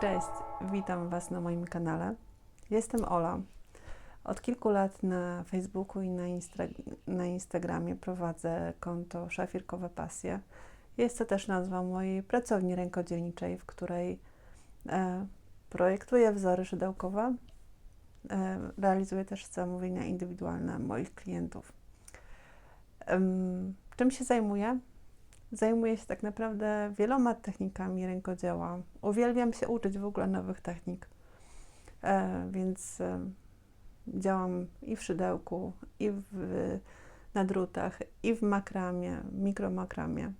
Cześć, witam Was na moim kanale. Jestem Ola. Od kilku lat na Facebooku i na, na Instagramie prowadzę konto Szafirkowe Pasje. Jest to też nazwa mojej pracowni rękodzielniczej, w której e, projektuję wzory szydełkowe. E, realizuję też zamówienia indywidualne moich klientów. Em, czym się zajmuję? Zajmuję się tak naprawdę wieloma technikami rękodzieła. Uwielbiam się uczyć w ogóle nowych technik. E, więc e, działam i w szydełku, i w, na drutach, i w makramie, mikromakramie.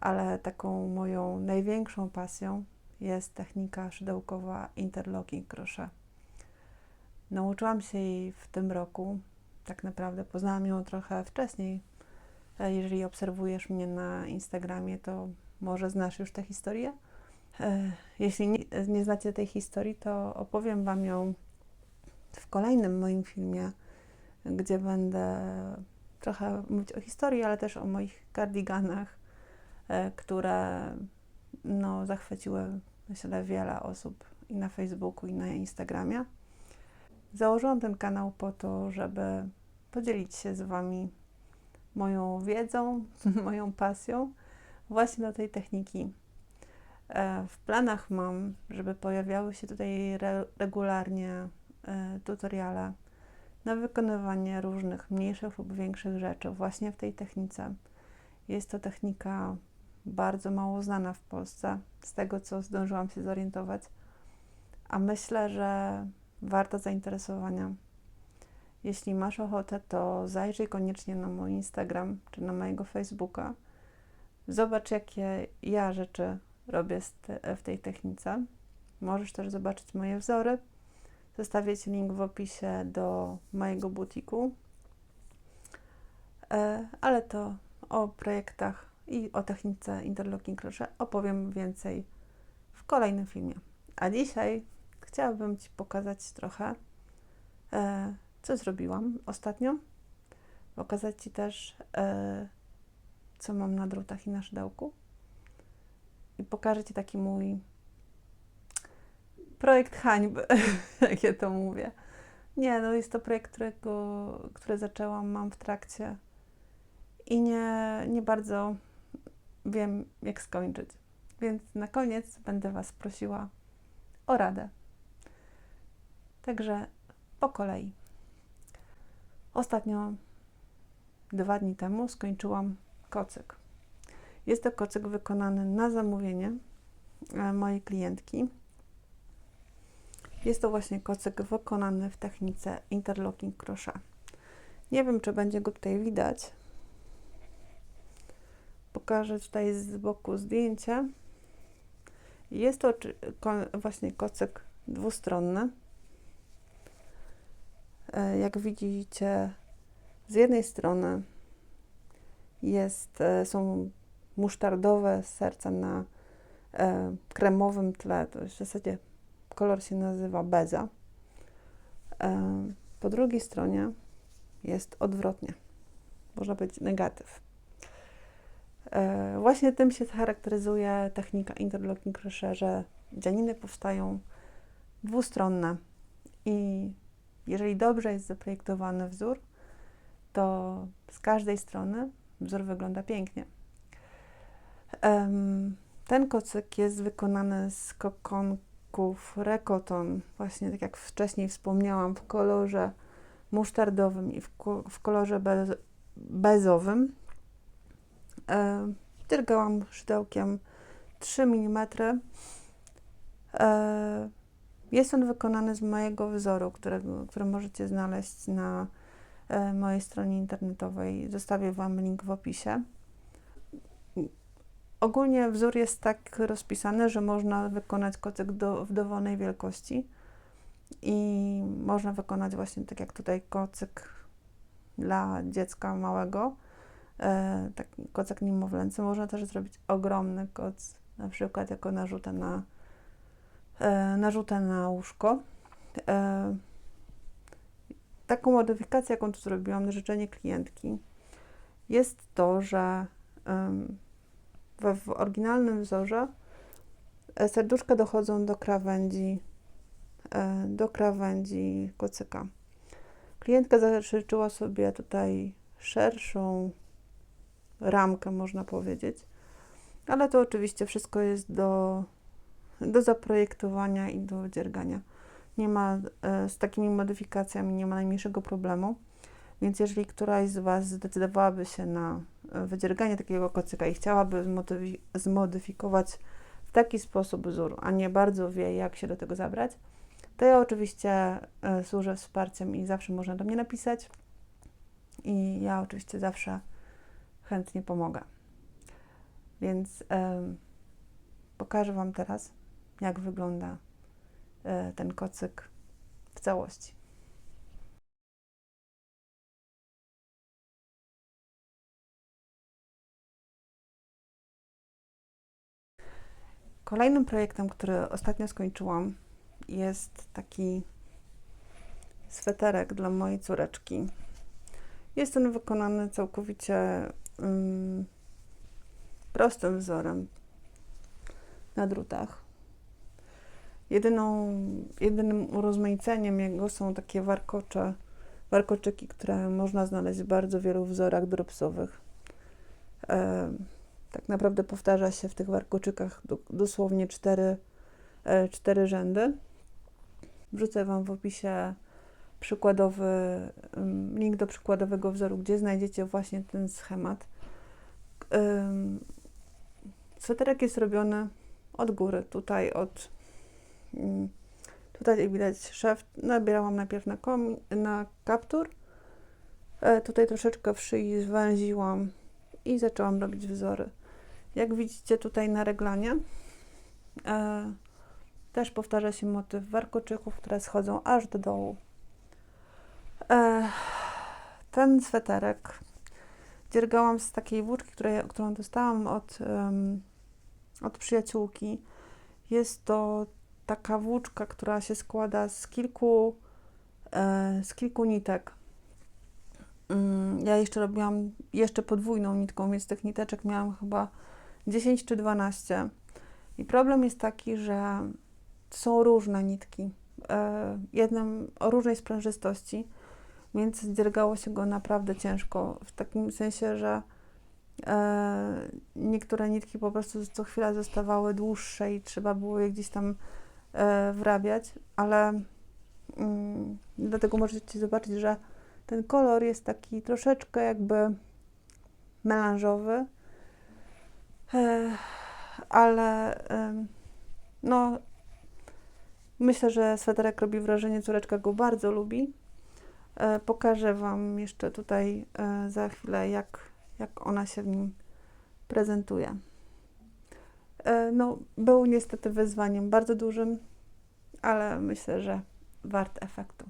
Ale taką moją największą pasją jest technika szydełkowa interlocking crochet. Nauczyłam się jej w tym roku. Tak naprawdę poznałam ją trochę wcześniej, jeżeli obserwujesz mnie na Instagramie, to może znasz już tę historię. E, Jeśli nie, nie znacie tej historii, to opowiem Wam ją w kolejnym moim filmie, gdzie będę trochę mówić o historii, ale też o moich kardiganach, e, które no, zachwyciły, myślę, wiele osób i na Facebooku, i na Instagramie. Założyłam ten kanał po to, żeby podzielić się z Wami moją wiedzą, moją pasją właśnie do tej techniki. E, W planach mam, żeby pojawiały się tutaj re regularnie e, tutoriale na wykonywanie różnych mniejszych lub większych rzeczy właśnie w tej technice. Jest to technika bardzo mało znana w Polsce, z tego co zdążyłam się zorientować, a myślę, że warta zainteresowania. Jeśli masz ochotę, to zajrzyj koniecznie na mój Instagram czy na mojego Facebooka. Zobacz, jakie ja rzeczy robię w tej technice. Możesz też zobaczyć moje wzory. Zostawię Ci link w opisie do mojego butiku. E, ale to o projektach i o technice interlocking crochet opowiem więcej w kolejnym filmie. A dzisiaj chciałabym Ci pokazać trochę e, co zrobiłam ostatnio. Pokazać Ci też, e, co mam na drutach i na szydełku. I pokażę Ci taki mój projekt hańby, jak ja to mówię. Nie, no jest to projekt, którego, który zaczęłam, mam w trakcie i nie, nie bardzo wiem, jak skończyć. Więc na koniec będę Was prosiła o radę. Także po kolei. Ostatnio, dwa dni temu, skończyłam kocyk. Jest to kocyk wykonany na zamówienie e, mojej klientki. Jest to właśnie kocyk wykonany w technice interlocking crochet. Nie wiem, czy będzie go tutaj widać. Pokażę tutaj z boku zdjęcie. Jest to właśnie kocyk dwustronny. E, jak widzicie, z jednej strony jest, e, są musztardowe serca na e, kremowym tle, to w zasadzie kolor się nazywa beza. Po drugiej stronie jest odwrotnie, można być negatyw. Właśnie tym się charakteryzuje technika interlocking crochet, że dzianiny powstają dwustronne i jeżeli dobrze jest zaprojektowany wzór, to z każdej strony wzór wygląda pięknie. Ten kocyk jest wykonany z kokonków Recoton, właśnie tak jak wcześniej wspomniałam, w kolorze musztardowym i w, kolorze bez, bezowym. Drgałam szydełkiem 3 mm. Jest on wykonany z mojego wzoru, którego, który możecie znaleźć na e, mojej stronie internetowej. Zostawię Wam link w opisie. Ogólnie wzór jest tak rozpisany, że można wykonać kocyk do, w dowolnej wielkości i można wykonać właśnie tak jak tutaj kocyk dla dziecka małego, taki kocyk niemowlęcy. Można też zrobić ogromny koc, na przykład jako narzutę na narzutę na łóżko. E, taką modyfikację, jaką tu zrobiłam na życzenie klientki, jest to, że w oryginalnym wzorze e, serduszka dochodzą do krawędzi, e, do krawędzi kocyka. Klientka zażyczyła sobie tutaj szerszą ramkę, można powiedzieć, ale to oczywiście wszystko jest do, do zaprojektowania i do dziergania. Nie ma e, z takimi modyfikacjami nie ma najmniejszego problemu. Więc jeżeli któraś z Was zdecydowałaby się na e, wydzierganie takiego kocyka i chciałaby zmodyfi- zmodyfikować w taki sposób wzór, a nie bardzo wie, jak się do tego zabrać, to ja oczywiście e, służę wsparciem i zawsze można do mnie napisać. I ja oczywiście zawsze chętnie pomogę. Więc em, pokażę Wam teraz, jak wygląda e, ten kocyk w całości. Kolejnym projektem, który ostatnio skończyłam, jest taki sweterek dla mojej córeczki. Jest on wykonany całkowicie mm, prostym wzorem na drutach. Jedyną, jedynym urozmaiceniem jego są takie warkocze, warkoczyki, które można znaleźć w bardzo wielu wzorach dropsowych. E, tak naprawdę powtarza się w tych warkoczykach do, dosłownie cztery, e, cztery rzędy. Wrzucę Wam w opisie przykładowy link do przykładowego wzoru, gdzie znajdziecie właśnie ten schemat. Sweterek jest robiony od góry, tutaj od tutaj jak widać szef, nabierałam najpierw na, na kaptur, e, tutaj troszeczkę w szyi zwęziłam i zaczęłam robić wzory. Jak widzicie tutaj na reglanie, e, też powtarza się motyw warkoczyków, które schodzą aż do dołu. E, ten sweterek dziergałam z takiej włóczki, której, którą dostałam od, em, od przyjaciółki. Jest to taka włóczka, która się składa z kilku, e, z kilku nitek. Mm, Ja jeszcze robiłam jeszcze podwójną nitką, więc tych niteczek miałam chyba 10 czy 12. I problem jest taki, że są różne nitki. E, Jednym o różnej sprężystości, więc dziergało się go naprawdę ciężko. W takim sensie, że e, niektóre nitki po prostu co chwila zostawały dłuższe i trzeba było je gdzieś tam wrabiać, ale mm, dlatego możecie zobaczyć, że ten kolor jest taki troszeczkę jakby melanżowy, e, ale no myślę, że sweterek robi wrażenie, córeczka go bardzo lubi. E, Pokażę Wam jeszcze tutaj e, za chwilę, jak, jak ona się w nim prezentuje. E, No, był niestety wyzwaniem bardzo dużym, ale myślę, że wart efektu.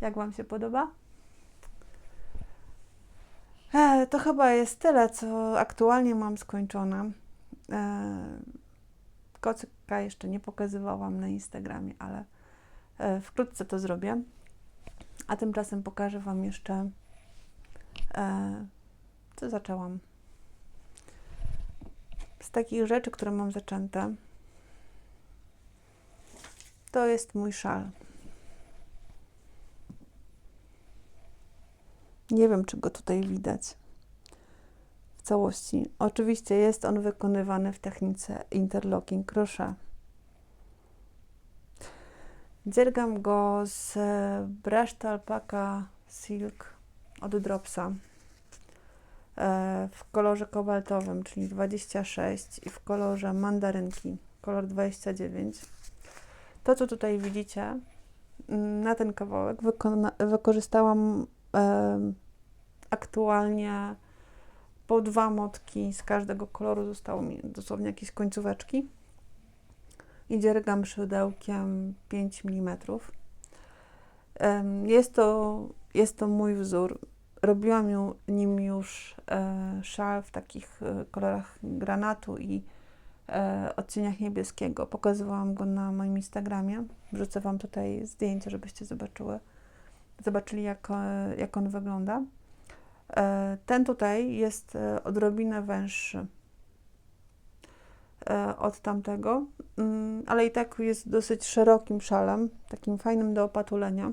Jak Wam się podoba? E, to chyba jest tyle, co aktualnie mam skończone. E, kocyka jeszcze nie pokazywałam na Instagramie, ale e, wkrótce to zrobię. A tymczasem pokażę Wam jeszcze, e, co zaczęłam. Z takich rzeczy, które mam zaczęte, to jest mój szal. Nie wiem, czy go tutaj widać w całości. Oczywiście jest on wykonywany w technice interlocking crochet. Dziergam go z Breszta Alpaca Silk od Dropsa e, w kolorze kobaltowym, czyli 26 i w kolorze mandarynki, kolor 29. To, co tutaj widzicie mm, na ten kawałek wykorzystałam em, aktualnie po dwa motki z każdego koloru zostało mi dosłownie jakieś końcóweczki i dziergam szydełkiem 5 mm. Jest to, jest to mój wzór. Robiłam ją, nim już e, szal w takich e, kolorach granatu i e, odcieniach niebieskiego. Pokazywałam go na moim Instagramie. Wrzucę Wam tutaj zdjęcie, żebyście zobaczyły, zobaczyli, jak, e, jak on wygląda. E, ten tutaj jest e, odrobinę węższy od tamtego, mm, ale i tak jest dosyć szerokim szalem, takim fajnym do opatulenia.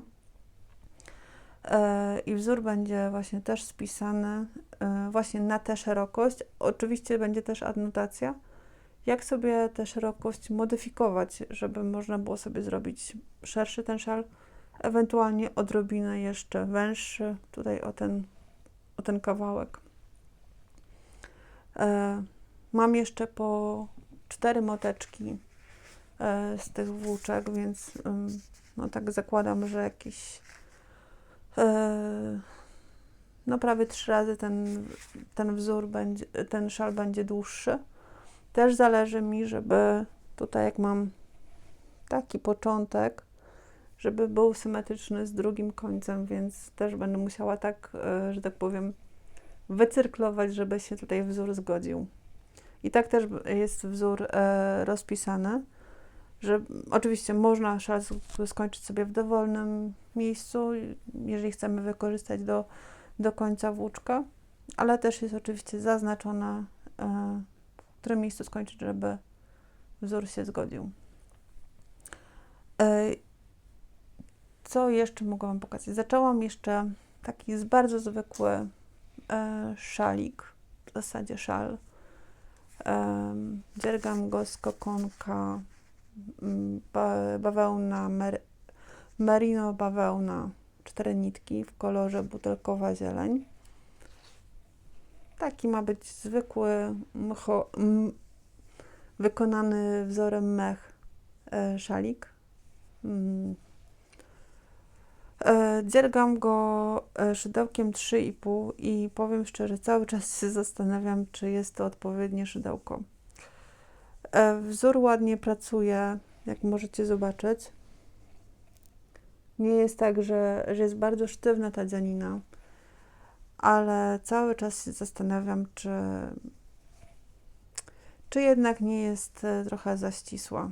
E, I wzór będzie właśnie też spisany e, właśnie na tę szerokość. Oczywiście będzie też adnotacja, jak sobie tę szerokość modyfikować, żeby można było sobie zrobić szerszy ten szal, ewentualnie odrobinę jeszcze węższy, tutaj o ten, o ten kawałek. E, mam jeszcze po cztery moteczki e, z tych włóczek, więc no tak zakładam, że jakieś e, no prawie trzy razy ten, ten wzór będzie, ten szal będzie dłuższy. Też zależy mi, żeby tutaj jak mam taki początek, żeby był symetryczny z drugim końcem, więc też będę musiała tak, e, że tak powiem, wycyrklować, żeby się tutaj wzór zgodził. I tak też jest wzór e, rozpisany, że oczywiście można szal sk- skończyć sobie w dowolnym miejscu, jeżeli chcemy wykorzystać do, do końca włóczka, ale też jest oczywiście zaznaczone, e, w którym miejscu skończyć, żeby wzór się zgodził. E, co jeszcze mogę Wam pokazać? Zaczęłam jeszcze taki bardzo zwykły e, szalik, w zasadzie szal. Dziergam go z kokonka mm, ba, bawełna, mer, merino bawełna, cztery nitki w kolorze butelkowa zieleń. Taki ma być zwykły, mcho, m, wykonany wzorem mech e, szalik. E, Dziergam go e, szydełkiem 3,5 i powiem szczerze, cały czas się zastanawiam, czy jest to odpowiednie szydełko. E, Wzór ładnie pracuje, jak możecie zobaczyć. Nie jest tak, że, że jest bardzo sztywna ta dzianina, ale cały czas się zastanawiam, czy, czy jednak nie jest trochę za ścisła.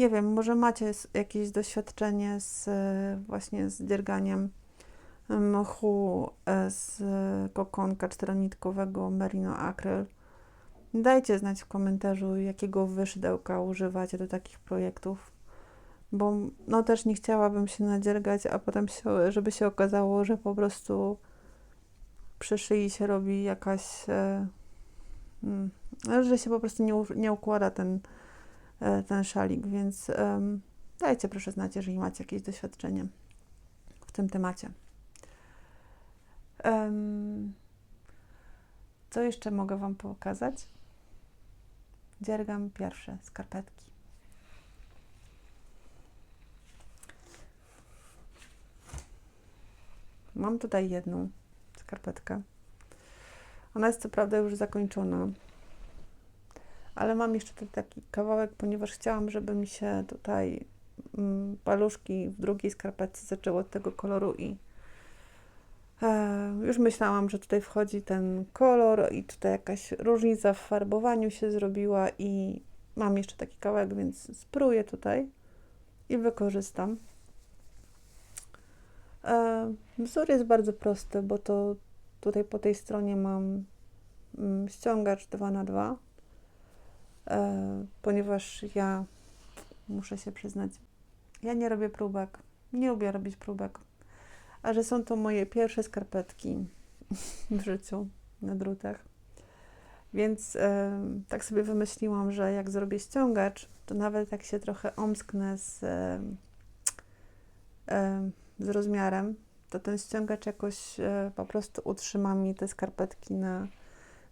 Nie wiem, może macie jakieś doświadczenie z właśnie z dzierganiem mchu e, z kokonka czteronitkowego Merino Acryl. Dajcie znać w komentarzu, jakiego wy szydełka używacie do takich projektów, bo no też nie chciałabym się nadziergać, a potem się, żeby się okazało, że po prostu przy szyi się robi jakaś, e, mm, że się po prostu nie, nie układa ten, ten szalik, więc dajcie proszę znać, jeżeli macie jakieś doświadczenie w tym temacie. Em, co jeszcze mogę Wam pokazać? Dziergam pierwsze skarpetki. Mam tutaj jedną skarpetkę. Ona jest co prawda już zakończona, ale mam jeszcze tu taki kawałek, ponieważ chciałam, żeby mi się tutaj mm, paluszki w drugiej skarpetce zaczęły od tego koloru i e, już myślałam, że tutaj wchodzi ten kolor i tutaj jakaś różnica w farbowaniu się zrobiła i mam jeszcze taki kawałek, więc spróbuję tutaj i wykorzystam. E, wzór jest bardzo prosty, bo to tutaj po tej stronie mam mm, ściągacz 2 na 2 e, ponieważ ja muszę się przyznać, ja nie robię próbek, nie lubię robić próbek, a że są to moje pierwsze skarpetki w życiu na drutach, więc e, tak sobie wymyśliłam, że jak zrobię ściągacz, to nawet jak się trochę omsknę z, e, e, z rozmiarem, to ten ściągacz jakoś e, po prostu utrzyma mi te skarpetki na,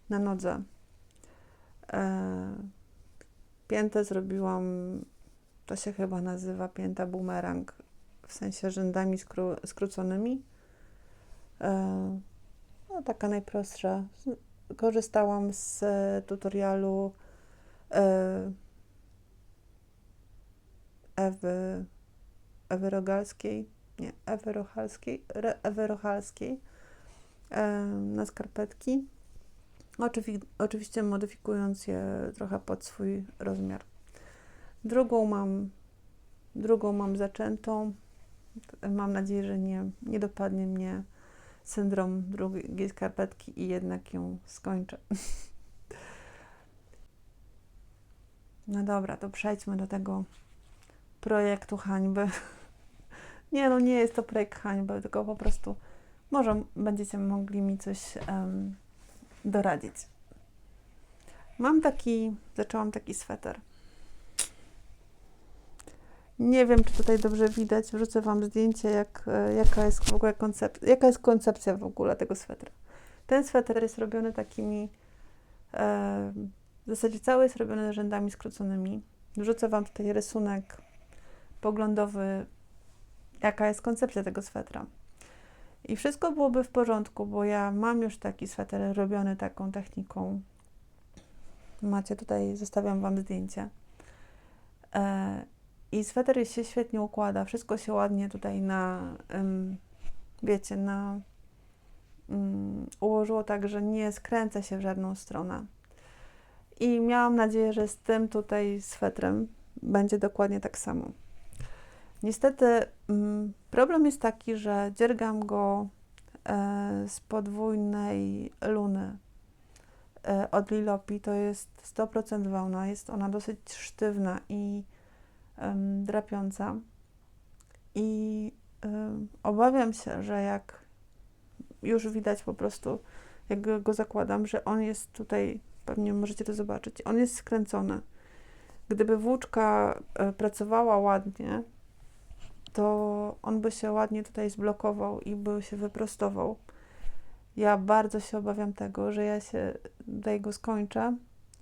na nodze. E, piętę zrobiłam, to się chyba nazywa pięta bumerang, w sensie rzędami skró- skróconymi. E, no, taka najprostsza. Korzystałam z e, tutorialu e, Ewy, Ewy Rogalskiej, nie, Ewy Rochalskiej, Ewy Rochalskiej na skarpetki. Oczywi- oczywiście modyfikując je trochę pod swój rozmiar. Drugą mam, drugą mam zaczętą. Mam nadzieję, że nie, nie dopadnie mnie syndrom drugiej skarpetki i jednak ją skończę. No dobra, to przejdźmy do tego projektu hańby. Nie, no nie jest to projekt hańby, tylko po prostu może będziecie mogli mi coś em, doradzić. Mam taki, zaczęłam taki sweter. Nie wiem, czy tutaj dobrze widać. Wrzucę Wam zdjęcie, jak, jaka, jest w ogóle koncep- jaka jest koncepcja w ogóle tego swetra. Ten sweter jest robiony takimi, e, w zasadzie cały jest robiony rzędami skróconymi. Wrzucę Wam tutaj rysunek poglądowy, jaka jest koncepcja tego swetra. I wszystko byłoby w porządku, bo ja mam już taki sweter robiony taką techniką. Macie tutaj, zostawiam Wam zdjęcie. E, I sweter się świetnie układa, wszystko się ładnie tutaj na, wiecie, na ym, ułożyło tak, że nie skręca się w żadną stronę. I miałam nadzieję, że z tym tutaj swetrem będzie dokładnie tak samo. Niestety mm, problem jest taki, że dziergam go e, z podwójnej luny e, od Lilopi. To jest 100% wełna. Jest ona dosyć sztywna i drapiąca. I obawiam się, że jak już widać po prostu, jak go, go zakładam, że on jest tutaj, pewnie możecie to zobaczyć, on jest skręcony. Gdyby włóczka e, pracowała ładnie, to on by się ładnie tutaj zblokował i by się wyprostował. Ja bardzo się obawiam tego, że ja się tutaj go skończę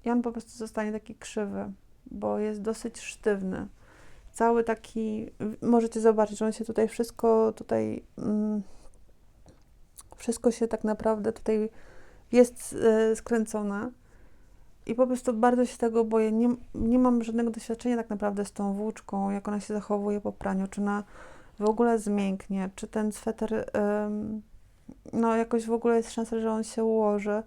i on po prostu zostanie taki krzywy, bo jest dosyć sztywny. Cały taki, możecie zobaczyć, że on się tutaj wszystko tutaj, mm, wszystko się tak naprawdę tutaj jest e, skręcone. I po prostu bardzo się tego boję. Nie, nie mam żadnego doświadczenia tak naprawdę z tą włóczką, jak ona się zachowuje po praniu, czy ona w ogóle zmięknie, czy ten sweter, ym, no jakoś w ogóle jest szansa, że on się ułoży.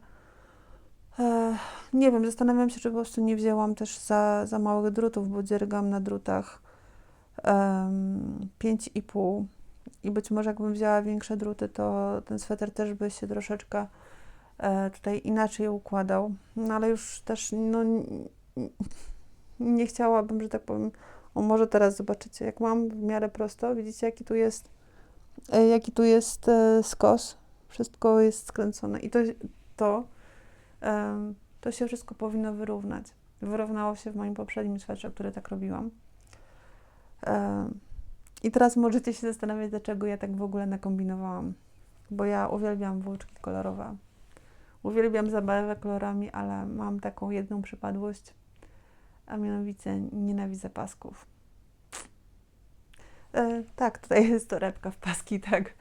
Nie wiem, zastanawiam się, czy po prostu nie wzięłam też za, za małych drutów, bo dziergam na drutach um, 5,5 i być może jakbym wzięła większe druty, to ten sweter też by się troszeczkę tutaj inaczej układał. No ale już też no, nie chciałabym, że tak powiem. O, może teraz zobaczycie, jak mam w miarę prosto. Widzicie, jaki tu jest, e, jaki tu jest e, skos. Wszystko jest skręcone. I to, to, to się wszystko powinno wyrównać. Wyrównało się w moim poprzednim swetrze, który tak robiłam. I teraz możecie się zastanawiać, dlaczego ja tak w ogóle nakombinowałam. Bo ja uwielbiam włóczki kolorowe. Uwielbiam zabawę kolorami, ale mam taką jedną przypadłość, a mianowicie nienawidzę pasków. E, tak, tutaj jest torebka w paski, tak,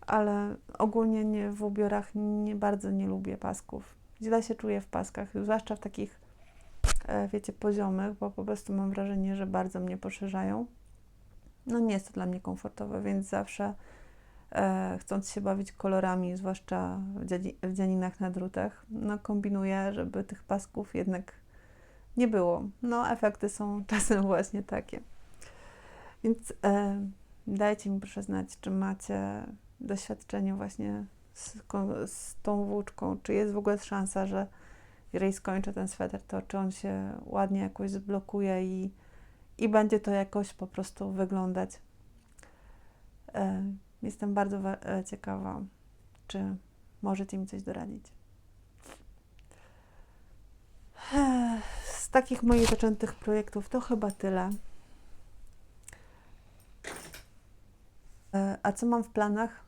ale ogólnie nie, w ubiorach nie bardzo nie lubię pasków. Źle się czuję w paskach, zwłaszcza w takich, e, wiecie, poziomych, bo po prostu mam wrażenie, że bardzo mnie poszerzają. No nie jest to dla mnie komfortowe, więc zawsze chcąc się bawić kolorami, zwłaszcza w, dzianinach na drutach, no kombinuję, żeby tych pasków jednak nie było. No efekty są czasem właśnie takie. Więc e, dajcie mi proszę znać, czy macie doświadczenie właśnie z, z tą włóczką, czy jest w ogóle szansa, że jeżeli skończę ten sweter, to czy on się ładnie jakoś zblokuje i, i będzie to jakoś po prostu wyglądać. E, Jestem bardzo e, ciekawa, czy możecie mi coś doradzić. Z takich moich zaczętych projektów to chyba tyle. E, A co mam w planach?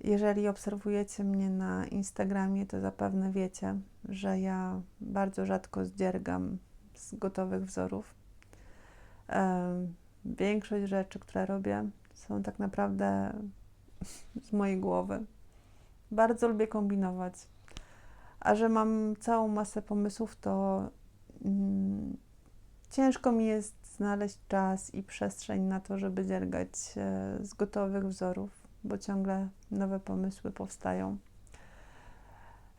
Jeżeli obserwujecie mnie na Instagramie, to zapewne wiecie, że ja bardzo rzadko zdziergam z gotowych wzorów. Em, Większość rzeczy, które robię, są tak naprawdę z mojej głowy. Bardzo lubię kombinować. A że mam całą masę pomysłów, to mm, ciężko mi jest znaleźć czas i przestrzeń na to, żeby dziergać z gotowych wzorów, bo ciągle nowe pomysły powstają.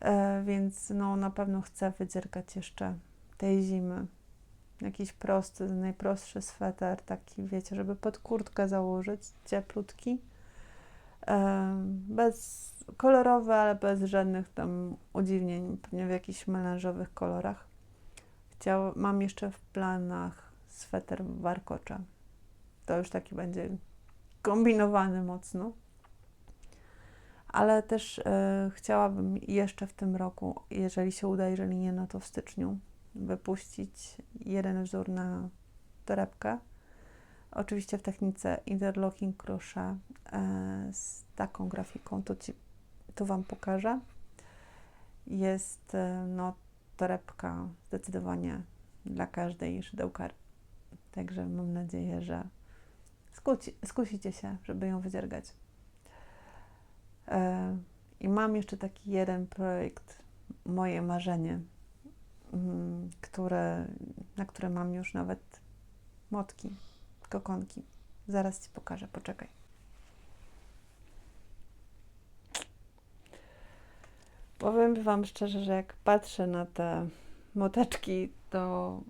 E, więc no, na pewno chcę wydziergać jeszcze tej zimy. Jakiś prosty, najprostszy sweter, taki wiecie, żeby pod kurtkę założyć, cieplutki. Bez kolorowy, ale bez żadnych tam udziwnień, pewnie w jakichś melanżowych kolorach. Chciał, mam jeszcze w planach sweter warkocza. To już taki będzie kombinowany mocno. Ale też e, chciałabym jeszcze w tym roku, jeżeli się uda, jeżeli nie, no to w styczniu, wypuścić jeden wzór na torebkę. Oczywiście w technice interlocking crochet z taką grafiką, to ci, tu Wam pokażę. Jest e, no, torebka zdecydowanie dla każdej szydełkar. Także mam nadzieję, że skuci, skusicie się, żeby ją wydziergać. E, I mam jeszcze taki jeden projekt, moje marzenie, które, na które mam już nawet motki, kokonki. Zaraz Ci pokażę, poczekaj. Powiem Wam szczerze, że jak patrzę na te moteczki, to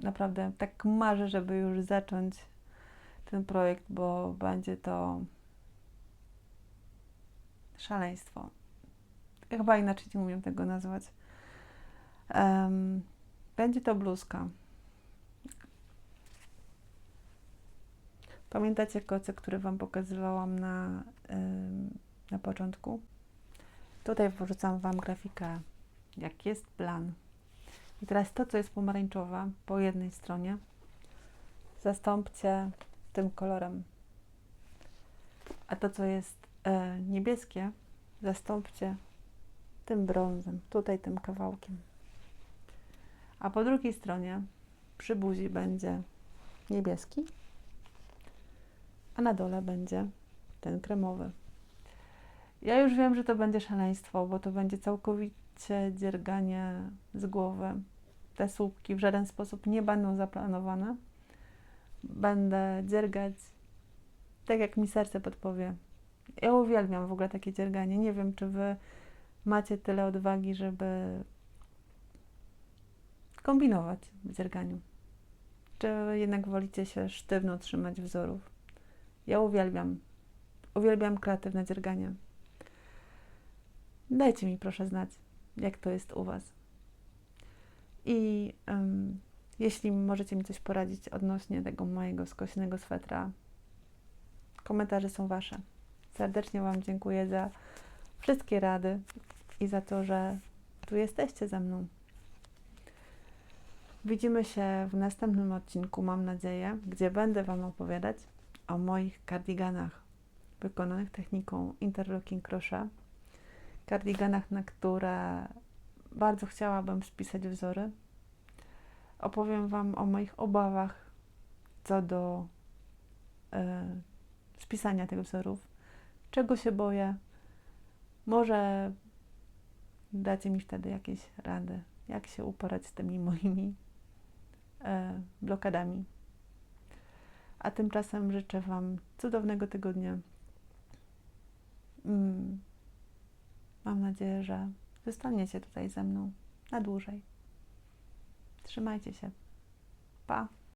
naprawdę tak marzę, żeby już zacząć ten projekt, bo będzie to szaleństwo. Chyba inaczej nie umiem tego nazwać. Będzie to bluzka. Pamiętacie koce, które Wam pokazywałam na, na początku? Tutaj wrzucam Wam grafikę, jak jest plan. I teraz to, co jest pomarańczowe po jednej stronie, zastąpcie tym kolorem. A to, co jest e, niebieskie, zastąpcie tym brązem, tutaj tym kawałkiem. A po drugiej stronie przy buzi będzie niebieski, a na dole będzie ten kremowy. Ja już wiem, że to będzie szaleństwo, bo to będzie całkowicie dzierganie z głowy. Te słupki w żaden sposób nie będą zaplanowane. Będę dziergać tak, jak mi serce podpowie. Ja uwielbiam w ogóle takie dzierganie. Nie wiem, czy wy macie tyle odwagi, żeby kombinować w dzierganiu. Czy jednak wolicie się sztywno trzymać wzorów? Ja uwielbiam. Uwielbiam kreatywne dzierganie. Dajcie mi proszę znać, jak to jest u Was. I um, jeśli możecie mi coś poradzić odnośnie tego mojego skośnego swetra, komentarze są Wasze. Serdecznie Wam dziękuję za wszystkie rady i za to, że tu jesteście ze mną. Widzimy się w następnym odcinku, mam nadzieję, gdzie będę Wam opowiadać o moich kardiganach wykonanych techniką interlocking crochet. Kardiganach, na które bardzo chciałabym spisać wzory. Opowiem Wam o moich obawach co do y, spisania tych wzorów czego się boję. Może dacie mi wtedy jakieś rady, jak się uporać z tymi moimi blokadami. A tymczasem życzę Wam cudownego tygodnia. Mm. Mam nadzieję, że zostaniecie tutaj ze mną na dłużej. Trzymajcie się. Pa!